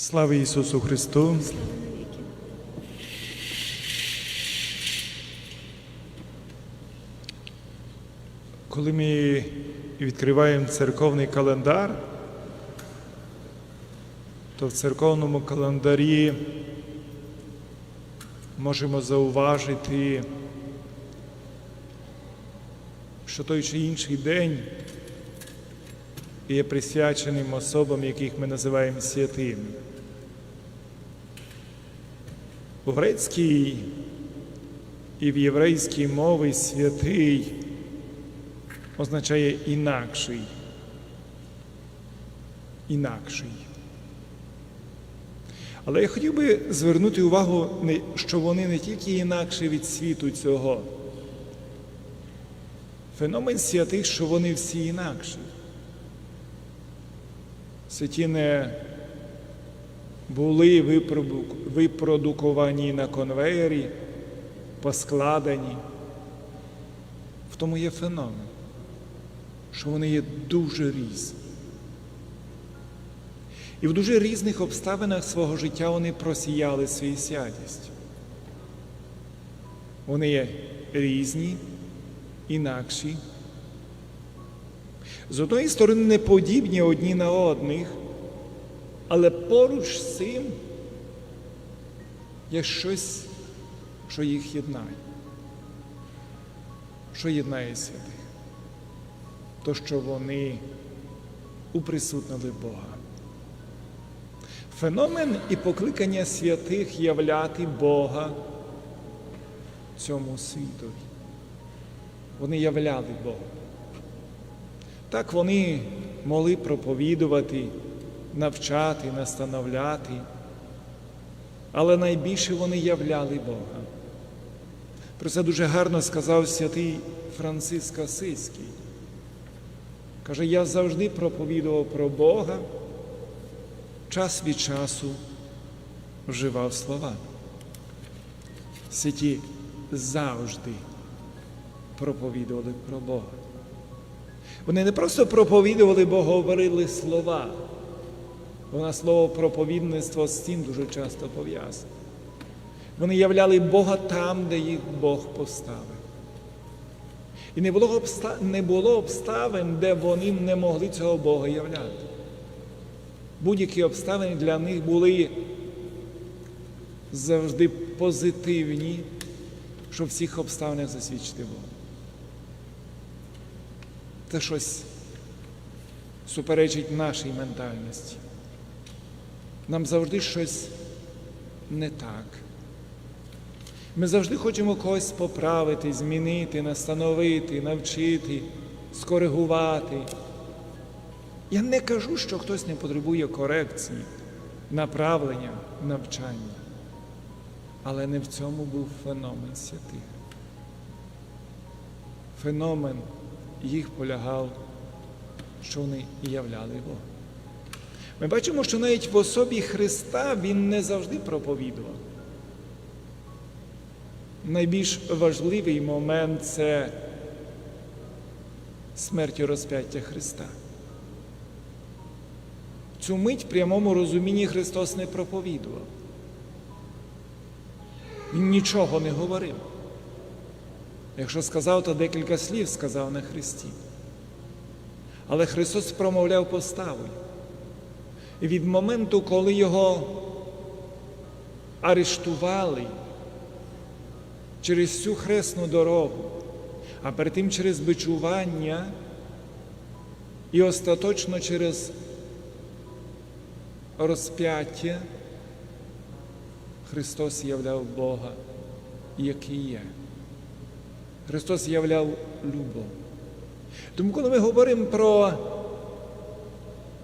Слава Ісусу Христу! Коли ми відкриваємо церковний календар, то в церковному календарі можемо зауважити, що той чи інший день є присвяченим особам, яких ми називаємо святими. У грецькій і в єврейській мові святий означає інакший. Інакший. Але я хотів би звернути увагу, що вони не тільки інакші від світу цього. Феномен святих, що вони всі інакші. Святі не були випродуковані на конвеєрі, поскладені. В тому є феномен, що вони є дуже різні. І в дуже різних обставинах свого життя вони просіяли свою святість. Вони є різні, інакші. З одної сторони, не подібні одні на одних, поруч з цим є щось, що їх єднає. Що єднає святих? То, що вони уприсутнили Бога. Феномен і покликання святих являти Бога цьому світові. Вони являли Бога. Так вони могли проповідувати, навчати, настановляти, але найбільше вони являли Бога. Про це дуже гарно сказав святий Франциск Асиський. Каже, я завжди проповідував про Бога, час від часу вживав слова. Святі завжди проповідували про Бога. Вони не просто проповідували, бо говорили слова. Вона слово проповідництво з цим дуже часто пов'язане. Вони являли Бога там, де їх Бог поставив. І не було, не було обставин, де вони не могли цього Бога являти. Будь-які обставини для них були завжди позитивні, щоб в цих обставинах засвідчити Бога. Це щось суперечить нашій ментальності. Нам завжди щось не так. Ми завжди хочемо когось поправити, змінити, настановити, навчити, скоригувати. Я не кажу, що хтось не потребує корекції, направлення, навчання. Але не в цьому був феномен святих. Феномен їх полягав, що вони являли Бога. Ми бачимо, що навіть в особі Христа Він не завжди проповідував. Найбільш важливий момент це смерть і розп'яття Христа. Цю мить в прямому розумінні Христос не проповідував. Він нічого не говорив. Якщо сказав, то декілька слів сказав на Христі. Але Христос промовляв поставою. Від моменту, коли його арештували через цю хресну дорогу, а перед тим через бичування і остаточно через розп'яття, Христос являв Бога, який є. Христос являв любов. Тому, коли ми говоримо про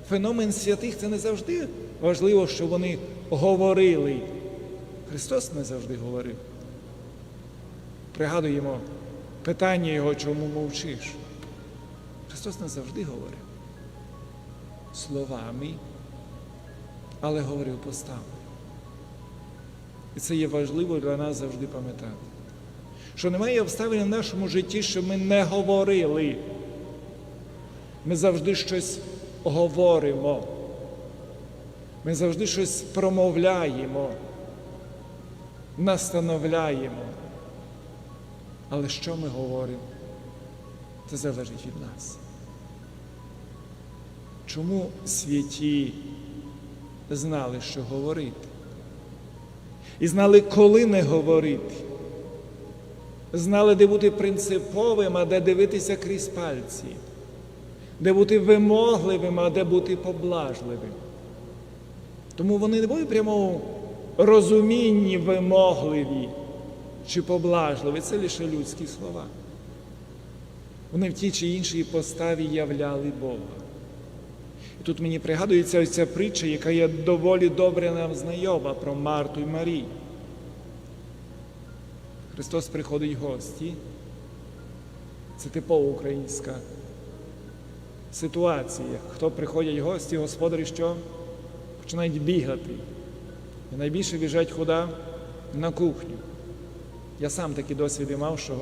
феномен святих, це не завжди важливо, що вони говорили. Христос не завжди говорив. Пригадуємо питання Його, чому мовчиш. Христос не завжди говорив словами, але говорив поставою. І це є важливо для нас завжди пам'ятати що немає обставин в нашому житті, що ми не говорили. Ми завжди щось говоримо. Ми завжди щось промовляємо, настановляємо. Але що ми говоримо? Це залежить від нас. Чому святі знали, що говорити? І знали, коли не говорити. Знали, де бути принциповим, а де дивитися крізь пальці, де бути вимогливим, а де бути поблажливим. Тому вони не були прямо розумінні вимогливі чи поблажливі, це лише людські слова. Вони в тій чи іншій поставі являли Бога. І тут мені пригадується ця притча, яка є доволі добре нам знайома про Марту і Марію. Христос приходить в гості. Це типова українська ситуація. Хто приходять гості, господарі що? Починають бігати. І найбільше біжать куди? На кухню. Я сам такі досвіди мав, що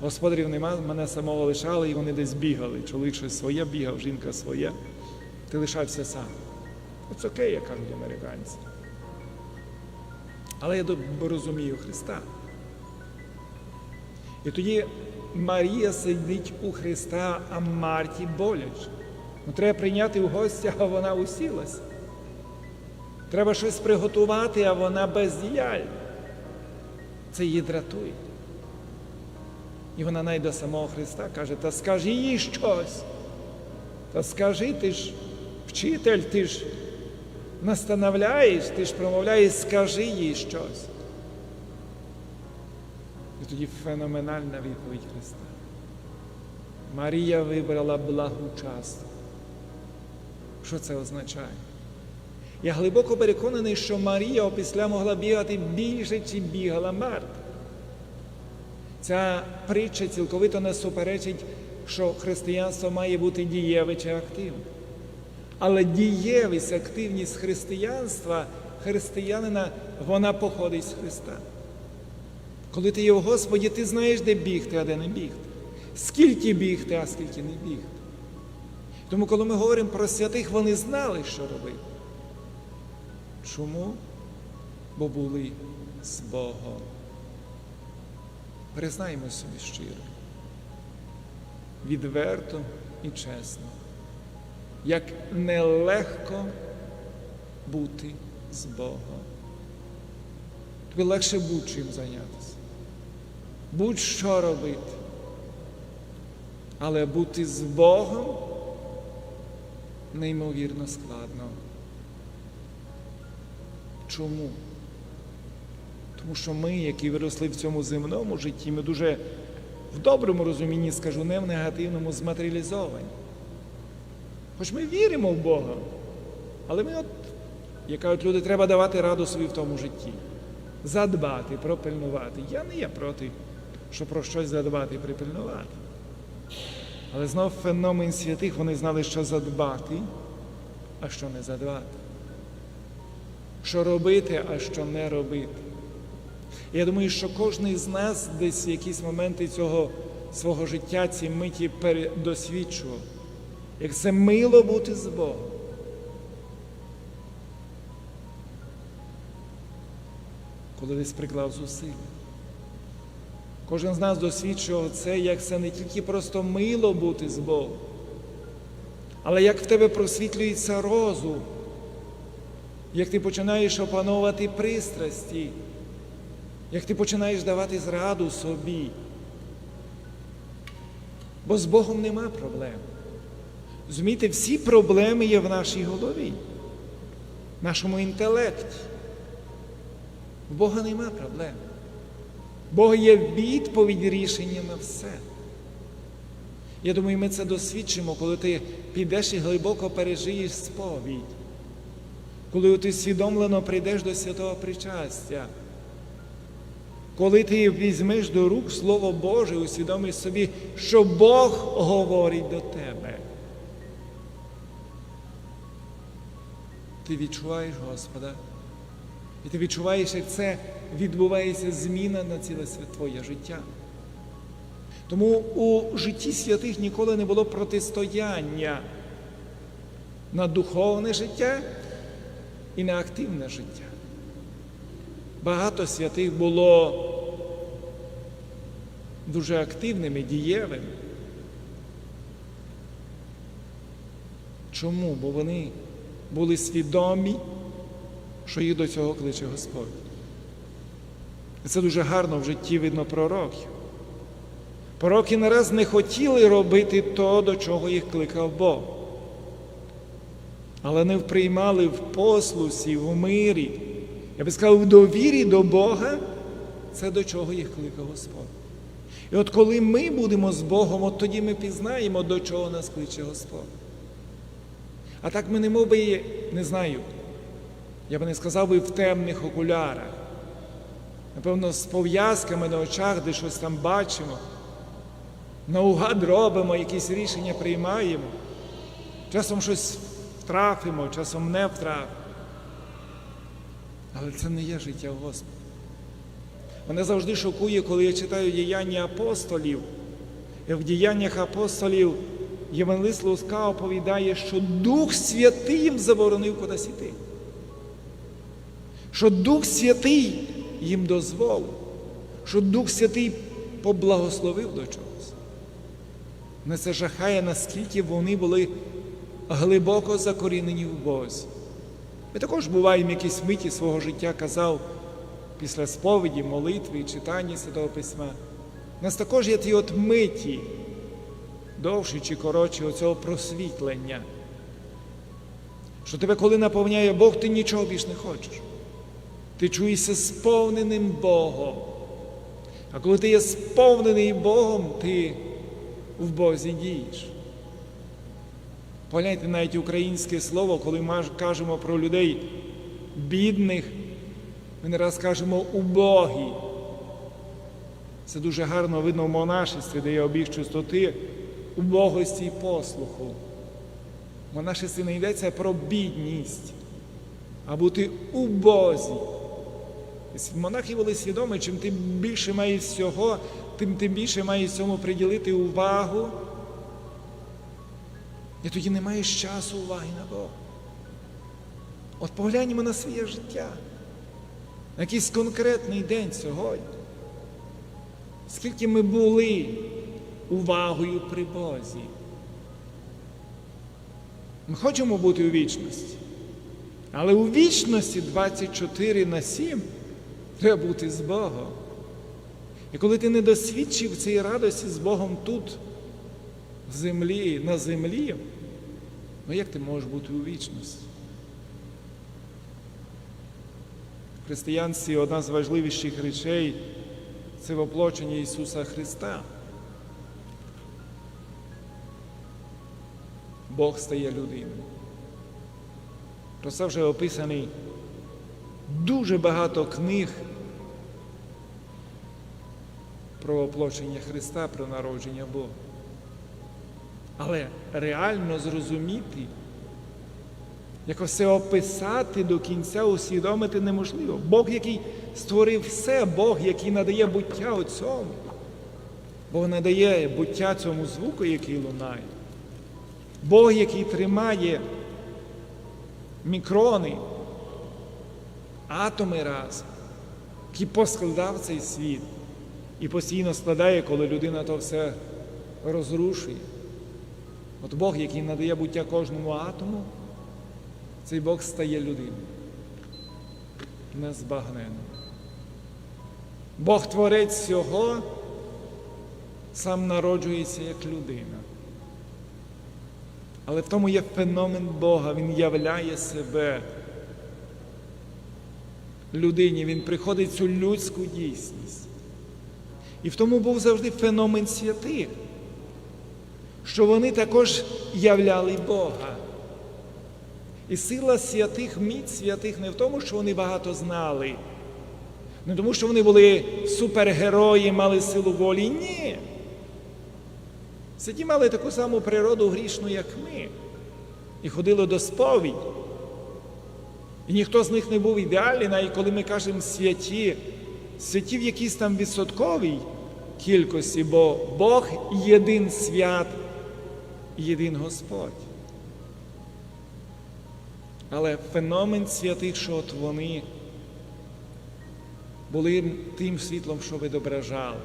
господарів нема, мене самого лишали і вони десь бігали. Чоловік щось своє бігав, жінка своє. Ти лишався сам. Це окей, як кажуть американці. Але я розумію Христа. І тоді Марія сидить у Христа, а Марті боляче. Ну, треба прийняти в гостя, а вона усілась. Треба щось приготувати, а вона бездіяльна. Це її дратує. І вона навіть до самого Христа каже, та скажи їй щось. Та скажи, ти ж вчитель, ти ж настановляєш, ти ж промовляєш, скажи їй щось. І тоді феноменальна відповідь Христа. Марія вибрала благу частку. Що це означає? Я глибоко переконаний, що Марія опісля могла бігати більше, чи бігала Марта. Ця притча цілковито не суперечить, що християнство має бути дієве чи активне. Але дієвість, активність християнства, християнина, вона походить з Христа. Коли ти є в Господі, ти знаєш, де бігти, а де не бігти. Скільки бігти, а скільки не бігти. Тому, коли ми говоримо про святих, вони знали, що робити. Чому? Бо були з Богом. Признаємо собі щиро, відверто і чесно, як нелегко бути з Богом. Тобі легше будь-чим зайнятися, будь-що робити. Але бути з Богом неймовірно складно. Чому? Тому що ми, які виросли в цьому земному житті, ми дуже в доброму розумінні, скажу, не в негативному, зматеріалізовані. Хоч ми віримо в Бога, але ми от, як кажуть люди, треба давати раду собі в тому житті. Задбати, пропильнувати. Я не є проти, що про щось задбати і припильнувати. Але знов феномен святих вони знали, що задбати, а що не задбати. Що робити, а що не робити. Я думаю, що кожен з нас десь в якісь моменти цього свого життя, ці миті досвідчував, як це мило бути з Богом. Коли десь приклав зусилля. Кожен з нас досвідчував це, як це не тільки просто мило бути з Богом, але як в тебе просвітлюється розум, як ти починаєш опановувати пристрасті, як ти починаєш давати зраду собі. Бо з Богом нема проблем. Зумійте, всі проблеми є в нашій голові, в нашому інтелекті. В Бога нема проблем. Бог є відповідь рішення на все. Я думаю, ми це досвідчимо, коли ти підеш і глибоко пережиєш сповідь, коли ти свідомлено прийдеш до святого причастя, коли ти візьмеш до рук Слово Боже, усвідомиш собі, що Бог говорить до тебе. Ти відчуваєш Господа. І ти відчуваєш, як це відбувається зміна на ціле твоє життя. Тому у житті святих ніколи не було протистояння на духовне життя і на активне життя. Багато святих було дуже активними, дієвими. Чому? Бо вони були свідомі, що їх до цього кличе Господь. Це дуже гарно в житті видно пророків. Пророки не раз не хотіли робити то, до чого їх кликав Бог. Але не приймали в послусі, в мирі, я би сказав, в довірі до Бога, це до чого їх кликав Господь. І от коли ми будемо з Богом, от тоді ми пізнаємо, до чого нас кличе Господь. А так ми не мов би, не знаю, я би не сказав би в темних окулярах. Напевно, з пов'язками на очах, де щось там бачимо, наугад робимо, якісь рішення приймаємо, часом щось втрафимо, часом не втрафимо. Але це не є життя Господа. Мене завжди шокує, коли я читаю діяння апостолів. І в діяннях апостолів Євангелист Луска оповідає, що Дух Святий їм заборонив кудись іти. Що Дух Святий їм дозволив, що Дух Святий поблагословив до чогось. Мене це жахає, наскільки вони були глибоко закорінені в Бозі. Ми також буваємо якісь миті свого життя казав після сповіді, молитви, читання Святого Письма. У нас також є ті от миті, довші чи коротші, оцього просвітлення. Що тебе, коли наповняє Бог, ти нічого більш не хочеш. Ти чуєшся сповненим Богом. А коли ти є сповнений Богом, ти в Бозі дієш. Погляньте навіть українське слово, коли ми кажемо про людей бідних, ми не раз кажемо убогі. Це дуже гарно видно в монашестві, де є обіг чистоти, убогості і послуху. В монашестві не йдеться про бідність, а бути у Бозі. Монахи були свідомі, чим ти більше маєш всього, тим ти більше маєш цьому приділити увагу. І тоді не маєш часу уваги на Бога. От погляньмо на своє життя, на якийсь конкретний день сьогодні. Скільки ми були увагою при Бозі. Ми хочемо бути у вічності, але у вічності 24 на 7 треба бути з Богом. І коли ти не досвідчив цієї радості з Богом тут, в землі, на землі, ну як ти можеш бути у вічності? В християнстві одна з важливіших речей це воплочення Ісуса Христа. Бог стає людиною. Про це вже описаний дуже багато книг про воплочення Христа, про народження Бога. Але реально зрозуміти, як все описати до кінця, усвідомити неможливо. Бог, який створив все, Бог, який надає буття у цьому, Бог надає буття цьому звуку, який лунає. Бог, який тримає мікрони, атоми разом, який поскладав цей світ і постійно складає, коли людина то все розрушує. От Бог, який надає буття кожному атому, цей Бог стає людиною. Незбагненно. Бог творець всього, сам народжується як людина. Але в тому є феномен Бога, Він являє себе людині, Він приходить в цю людську дійсність. І в тому був завжди феномен святих, що вони також являли Бога. І сила святих, міць святих не в тому, що вони багато знали, не тому, що вони були супергерої, мали силу волі. Ні. Святі мали таку саму природу грішну, як ми, і ходили до сповідь. І ніхто з них не був ідеальний, навіть коли ми кажемо святі, святі в якійсь там відсотковій кількості, бо Бог єдин свят, єдин Господь. Але феномен святих, що от вони були тим світлом, що відображали.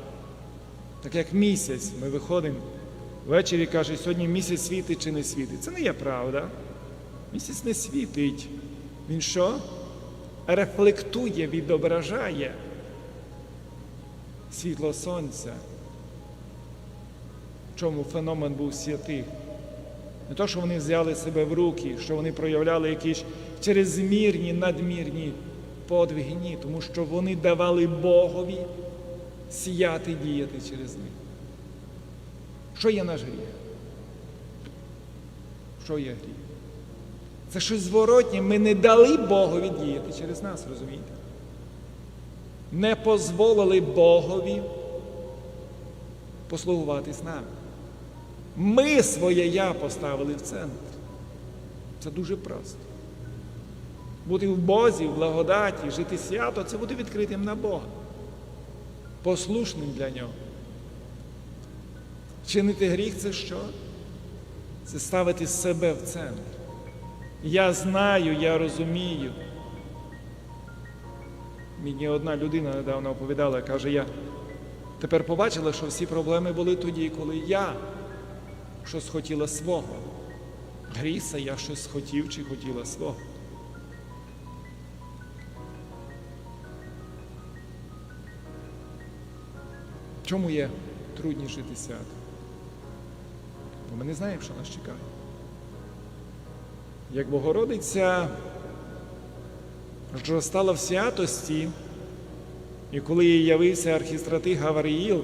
Так як місяць, ми виходимо ввечері каже, сьогодні місяць світить чи не світить. Це не є правда. Місяць не світить. Він що? Рефлектує, відображає світло сонця. Чому феномен був святих? Не то, що вони взяли себе в руки, що вони проявляли якісь черезмірні, надмірні подвиги, ні, тому що вони давали Богові сіяти, діяти через них. Що є наш гріх? Що є гріх? Це щось зворотнє. Ми не дали Богові діяти через нас, розумієте? Не дозволили Богові послугуватись нами. Ми своє я поставили в центр. Це дуже просто. Бути в Бозі, в благодаті, жити свято це бути відкритим на Бога, послушним для нього. Чинити гріх це що? Це ставити себе в центр. Я знаю, я розумію. Мені одна людина недавно оповідала, каже, я тепер побачила, що всі проблеми були тоді, коли я щось хотіла свого. Гріса, я щось хотів чи хотіла свого. Чому є трудні жити свято? Бо ми не знаємо, що нас чекає. Як Богородиця зростала в святості, і коли їй явився архістратиг Гавриїл,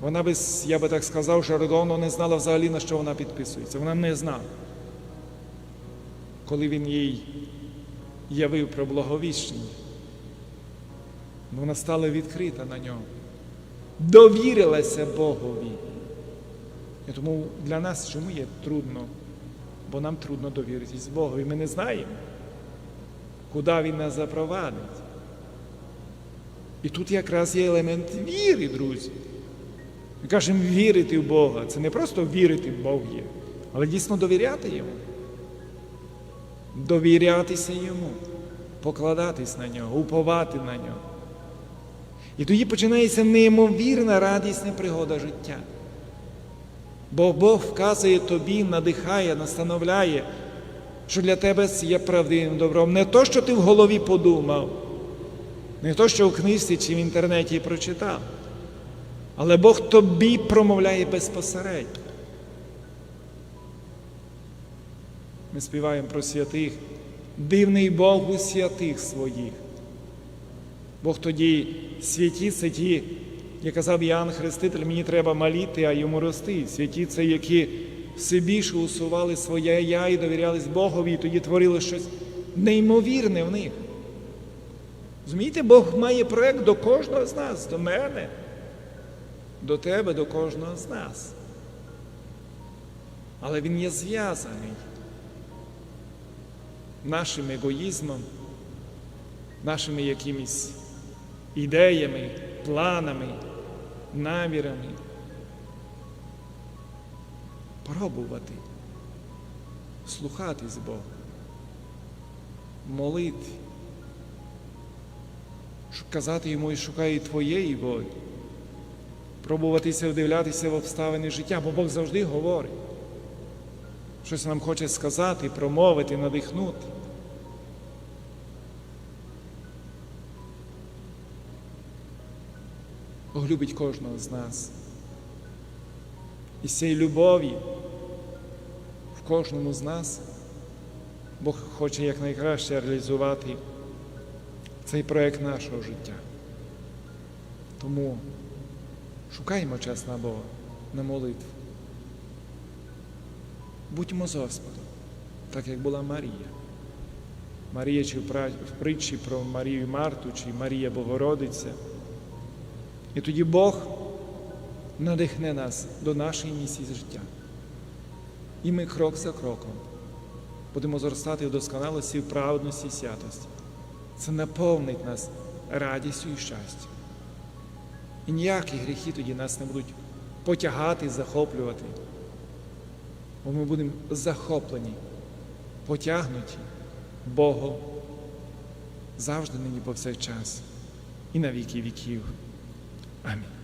вона би, я би так сказав, жаргонно не знала взагалі, на що вона підписується. Вона не знала. Коли він їй явив про благовіщення, вона стала відкрита на нього, довірилася Богові. І тому для нас чому є трудно? Бо нам трудно довіритись Богу. І ми не знаємо, куди Він нас запровадить. І тут якраз є елемент віри, друзі. Ми кажемо вірити в Бога. Це не просто вірити в Бог є, але дійсно довіряти Йому. Довірятися Йому, покладатись на нього, уповати на нього. І тоді починається неймовірна радісна пригода життя. Бо Бог вказує тобі, надихає, настановляє, що для тебе це є правдивим добром. Не то, що ти в голові подумав, не то, що в книжці чи в інтернеті прочитав, але Бог тобі промовляє безпосередньо. Ми співаємо про святих, дивний Бог у святих своїх. Бог тоді святі це ті, як казав Іоанн Хреститель, мені треба маліти, а йому рости. Святі це які все більше усували своє я і довірялись Богові, і тоді творили щось неймовірне в них. Розумієте, Бог має проєкт до кожного з нас, до мене, до тебе, до кожного з нас. Але він є зв'язаний нашим егоїзмом, нашими якимись ідеями, планами, намірами. Пробувати слухатись Бога, молити, казати йому і шукає твоєї волі, пробуватися вдивлятися в обставини життя, бо Бог завжди говорить. Щось нам хоче сказати, промовити, надихнути. Бог любить кожного з нас. І з цієї любові в кожному з нас Бог хоче якнайкраще реалізувати цей проєкт нашого життя. Тому шукаємо час на Бога, на молитву. Будьмо з Господом, так як була Марія. Марія чи в притчі про Марію Марту, чи Марія Богородиця. І тоді Бог надихне нас до нашої місії життя. І ми крок за кроком будемо зростати в досконалості, в праведності і святості. Це наповнить нас радістю і щастям. І ніякі гріхи тоді нас не будуть потягати, захоплювати. Бо ми будемо захоплені потягнуті Богом завжди нині повсякчас і на віки віків. Amém.